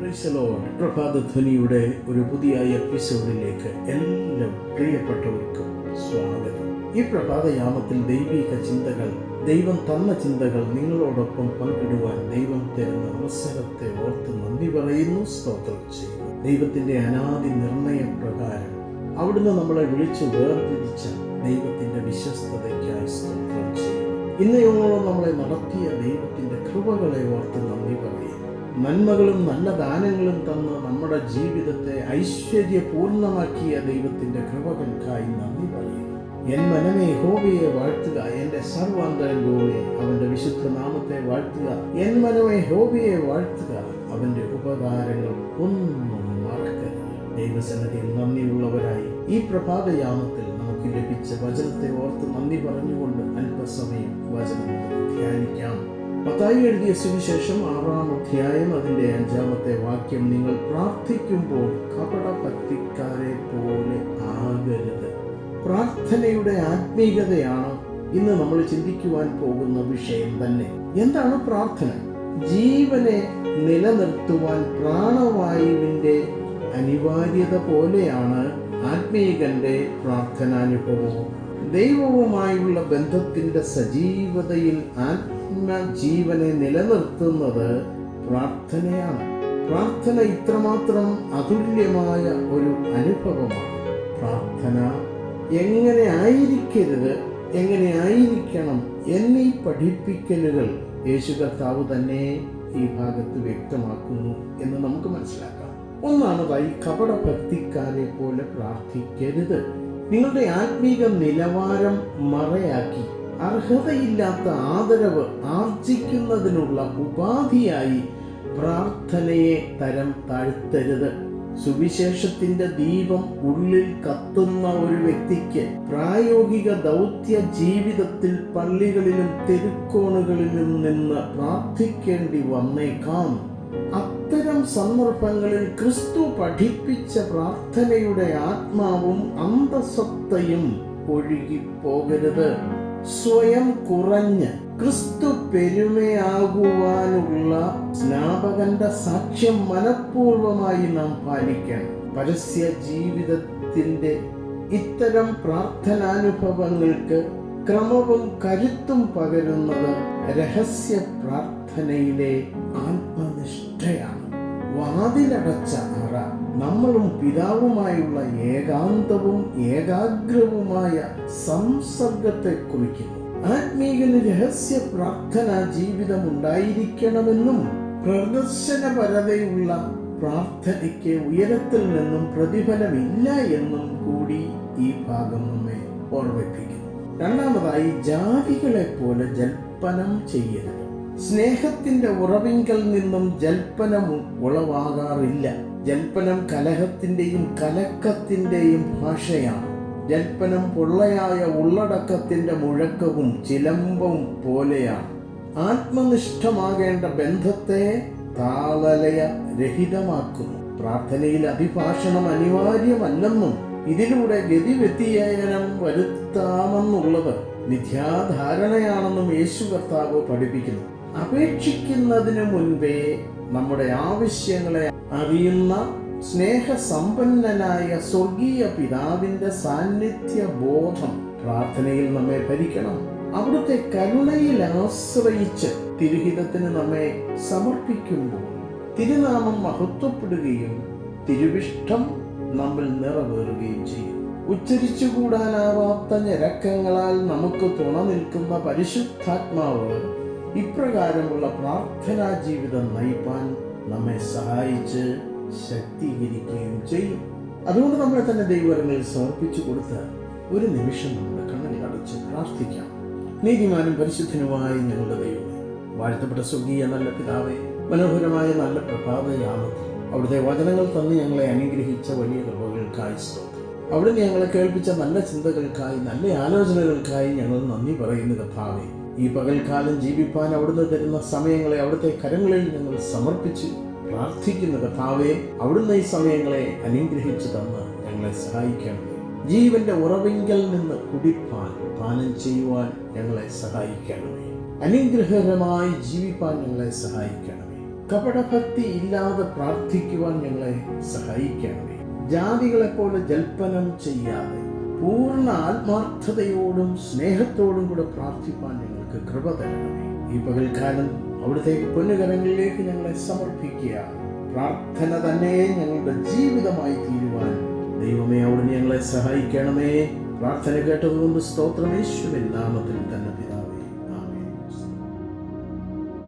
പ്രഭാതധ്വനിയുടെ ഒരു പുതിയ എപ്പിസോഡിലേക്ക് എല്ലാ പ്രിയപ്പെട്ടവർക്കും സ്വാഗതം. ഈ പ്രഭാതയാമത്തിൽ ദൈവിക ചിന്തകൾ ദൈവം തന്ന ചിന്തകൾ നിങ്ങളോടൊപ്പം പങ്കിടുവാൻ ദൈവം തരുന്ന അവസരത്തെ ഓർത്ത് നന്ദി പറയുന്നു സ്തോത്രം ചെയ്യുന്നു. ദൈവത്തിന്റെ അനാദി നിർണയ പ്രകാരം അവിടുന്ന് നമ്മളെ വിളിച്ചു വേർതിരിച്ച ദൈവത്തിന്റെ വിശ്വസ്തതയ്ക്കായി സ്തോത്രം ചെയ്യുന്നു. ഇന്നയോളം നമ്മളെ നടത്തിയ ദൈവത്തിന്റെ കൃപകളെ ഓർത്ത് നന്ദി പറയുന്നു. നന്മകളും നല്ല ദാനങ്ങളും തന്ന് നമ്മുടെ ജീവിതത്തെ ഐശ്വര്യപൂർണമാക്കിയ ദൈവത്തിന്റെ കൃപകൾക്കായി നന്ദി പറയുന്നു. എൻ മനമേ ഹോബിയെ വാഴ്ത്തുക. എന്റെ സർവാന്തരംഗോവെ അവന്റെ വിശുദ്ധ നാമത്തെ വാഴ്ത്തുക. എൻ മനമേ ഹോബിയെ വാഴ്ത്തുക. അവന്റെ ഉപകാരങ്ങൾ ഒന്നും മറക്കരുത്. ദൈവസന്നതിയിൽ നന്ദിയുള്ളവരായി ഈ പ്രഭാതയാമത്തിൽ നമുക്ക് ലഭിച്ച വചനത്തെ ഓർത്ത് നന്ദി പറഞ്ഞുകൊണ്ട് അല്പസമയം വചനം ധ്യാനിക്കാം. മത്തായി എഴുതിയ സുവിശേഷം ആറാം അധ്യായം അതിന്റെ അഞ്ചാമത്തെ വാക്യം നിങ്ങൾ പ്രാർത്ഥിക്കുമ്പോൾ കപടഭക്തിക്കാരെ പോലെ ആകരുത്. പ്രാർത്ഥനയുടെ ആത്മീകതയാണ് ഇന്ന് നമ്മൾ ചിന്തിക്കുവാൻ പോകുന്ന വിഷയം തന്നെ. എന്താണ് പ്രാർത്ഥന? ജീവനെ നിലനിർത്തുവാൻ പ്രാണവായുവിന്റെ അനിവാര്യത പോലെയാണ് ആത്മീകന്റെ പ്രാർത്ഥനാനുഭവവും. ദൈവവുമായുള്ള ബന്ധത്തിന്റെ സജീവതയിൽ ആത്മജീവനെ നിലനിർത്തുന്നത് പ്രാർത്ഥനയാണ്. പ്രാർത്ഥന ഇത്രമാത്രം അതുല്യമായ ഒരു അനുഭവമാണ്. പ്രാർത്ഥന എങ്ങനെ ആയിരിക്കരുത് എങ്ങനെ ആയിരിക്കണം എന്നീ പഠിപ്പിക്കലുകൾ യേശു കർത്താവ് തന്നെ ഈ ഭാഗത്ത് വ്യക്തമാക്കുന്നു എന്ന് നമുക്ക് മനസ്സിലാക്കാം. ഒന്നാമതായി കപടഭക്തിക്കാരെ പോലെ പ്രാർത്ഥിക്കരുത്. നിങ്ങളുടെ ആത്മീക നിലവാരം മറയാക്കി. അർഹതയില്ലാത്ത ആദരവ് ആർജിക്കുന്നതിനുള്ള ഉപാധിയായി പ്രാർത്ഥനയെ തരം താഴ്ത്തരുത്. സുവിശേഷത്തിന്റെ ദീപം ഉള്ളിൽ കത്തുന്ന ഒരു വ്യക്തിക്ക് പ്രായോഗിക ദൗത്യ ജീവിതത്തിൽ പള്ളികളിലും തെരുക്കോണുകളിലും നിന്ന് പ്രാർത്ഥിക്കേണ്ടി വന്നേക്കാം. അത്തരം സന്ദർഭങ്ങളിൽ ക്രിസ്തു പഠിപ്പിച്ച പ്രാർത്ഥനയുടെ ആത്മാവും അന്തസത്തയും ഒഴുകിപ്പോകരുത്. സ്വയം കുറഞ്ഞ് ക്രിസ്തു പെരുമയാകുവാനുള്ള സ്നാപകന്റെ സാക്ഷ്യം മനഃപൂർവമായി നാം പാലിക്കണം. പരസ്യ ജീവിതത്തിന്റെ ഇത്തരം പ്രാർത്ഥനാനുഭവങ്ങൾക്ക് ക്രമവും കരുത്തും പകരുന്നത് രഹസ്യ പ്രാർത്ഥനയിലെ ആത്മനിഷ്ഠയാണ് വാതിലടച്ച അറ നമ്മളും പിതാവുമായുള്ള ഏകാന്തവും ഏകാഗ്രവുമായ സംസർഗത്തെ കുറിക്കുന്നു. ആത്മീകന് രഹസ്യ പ്രാർത്ഥന ജീവിതം ഉണ്ടായിരിക്കണമെന്നും പ്രദർശനപരതയുള്ള പ്രാർത്ഥനയ്ക്ക് ഉയരത്തിൽ നിന്നും പ്രതിഫലമില്ല എന്നും കൂടി ഈ ഭാഗം നമ്മെ ഓർമ്മിപ്പിക്കുന്നു. രണ്ടാമതായി ജാതികളെ പോലെ ജൽപ്പനം ചെയ്യരുത്. സ്നേഹത്തിന്റെ ഉറവിങ്കൽ നിന്നും ജൽപ്പനം ഉളവാകാറില്ല. ജൽപ്പനം കലഹത്തിന്റെയും കലക്കത്തിന്റെയും ഭാഷയാണ്. ജൽപ്പനം പൊള്ളയായ ഉള്ളടക്കത്തിന്റെ മുഴക്കവും ചിലമ്പും പോലെയാണ്. ആത്മനിഷ്ഠമാകേണ്ട ബന്ധത്തെ താളലയ രഹിതമാക്കുന്നു. പ്രാർത്ഥനയിൽ അഭിഭാഷണം അനിവാര്യമല്ലെന്നും ഇതിലൂടെ ഗതിവ്യതിയാനം വരുത്താമെന്നുള്ളത് മിഥ്യാധാരണയാണെന്നും യേശു കർത്താവ് പഠിപ്പിക്കുന്നു. അപേക്ഷിക്കുന്നതിന് മുൻപേ നമ്മുടെ ആവശ്യങ്ങളെ അറിയുന്ന സ്നേഹസമ്പന്നനായ സ്വർഗീയ പിതാവിന്റെ സാന്നിധ്യ ബോധം പ്രാർത്ഥനയിൽ നമ്മെ ഭരിക്കണം. അവിടുത്തെ കരുണയിൽ ആശ്രയിച്ച് തിരുഹിതത്തിന് നമ്മെ സമർപ്പിക്കുമ്പോൾ തിരുനാമം മഹത്വപ്പെടുകയും തിരുവിഷ്ടം നമ്മൾ നിറവേറുകയും ചെയ്യും. ഉച്ചരിച്ചുകൂടാനാവാത്ത ഞരക്കങ്ങളാൽ നമുക്ക് തുണ നിൽക്കുന്ന പരിശുദ്ധാത്മാവ് ഇപ്രകാരമുള്ള പ്രാർത്ഥനാ ജീവിതം നയിപ്പാൻ നമ്മെ സഹായിച്ച് ശക്തീകരിക്കുകയും ചെയ്യും. അതുകൊണ്ട് നമ്മളെ തന്നെ ദൈവങ്ങളിൽ സമർപ്പിച്ചു കൊടുത്ത് ഒരു നിമിഷം നമ്മുടെ കണ്ണിൽ അടച്ച് പ്രാർത്ഥിക്കാം. നീതിമാനും പരിശുദ്ധനുമായി ഞങ്ങളുടെ ദൈവമേ വാഴ്ത്തപ്പെട്ട സ്വർഗീയ നല്ല പിതാവേ മനോഹരമായ നല്ല പ്രഭാതയാമത്തിൽ അവിടുത്തെ വചനങ്ങൾ തന്ന് ഞങ്ങളെ അനുഗ്രഹിച്ച വലിയ കൃപകൾക്കായി അവിടുന്ന് ഞങ്ങളെ കേൾപ്പിച്ച നല്ല ചിന്തകൾക്കായി നല്ല ആലോചനകൾക്കായി ഞങ്ങൾ നന്ദി പറയുന്നു കഥാവേ ഈ പകൽക്കാലം ജീവിപ്പാൻ അവിടുന്ന് തരുന്ന സമയങ്ങളെ അവിടുത്തെ കരങ്ങളിൽ ഞങ്ങൾ സമർപ്പിച്ച് പ്രാർത്ഥിക്കുന്ന കഥാവെ അവിടുന്ന് ഈ സമയങ്ങളെ അനുഗ്രഹിച്ചു തന്ന് ഞങ്ങളെ സഹായിക്കണമേ. ജീവന്റെ ഉറവിങ്കൽ നിന്ന് കുടിപ്പാൻ പാനം ചെയ്യുവാൻ ഞങ്ങളെ സഹായിക്കണമേ. അനുഗ്രഹകരമായി ജീവിപ്പാൻ ഞങ്ങളെ സഹായിക്കണമേ. കപടഭക്തി ഇല്ലാതെ പ്രാർത്ഥിക്കുവാൻ ഞങ്ങളെ സഹായിക്കണമേ. ജാതികളെപ്പോലെ ജൽപ്പനം ചെയ്യാതെ പൂർണ ആത്മാർത്ഥതയോടും സ്നേഹത്തോടും കൂടെ പ്രാർത്ഥിപ്പാൻ ഞങ്ങൾക്ക് കൃപ തരണമേ. ഈ പകൽക്കാലം അവിടുത്തെ പൊന്നുകരങ്ങളിലേക്ക് ഞങ്ങളെ സമർപ്പിക്കുക. പ്രാർത്ഥന തന്നെ ഞങ്ങളുടെ ജീവിതമായി തീരുവാൻ ദൈവമേ അവിടുന്ന് ഞങ്ങളെ സഹായിക്കണമേ. പ്രാർത്ഥന കേട്ടതുകൊണ്ട് സ്തോത്രമേശ്വരൻ നാമത്തിൽ തന്നെ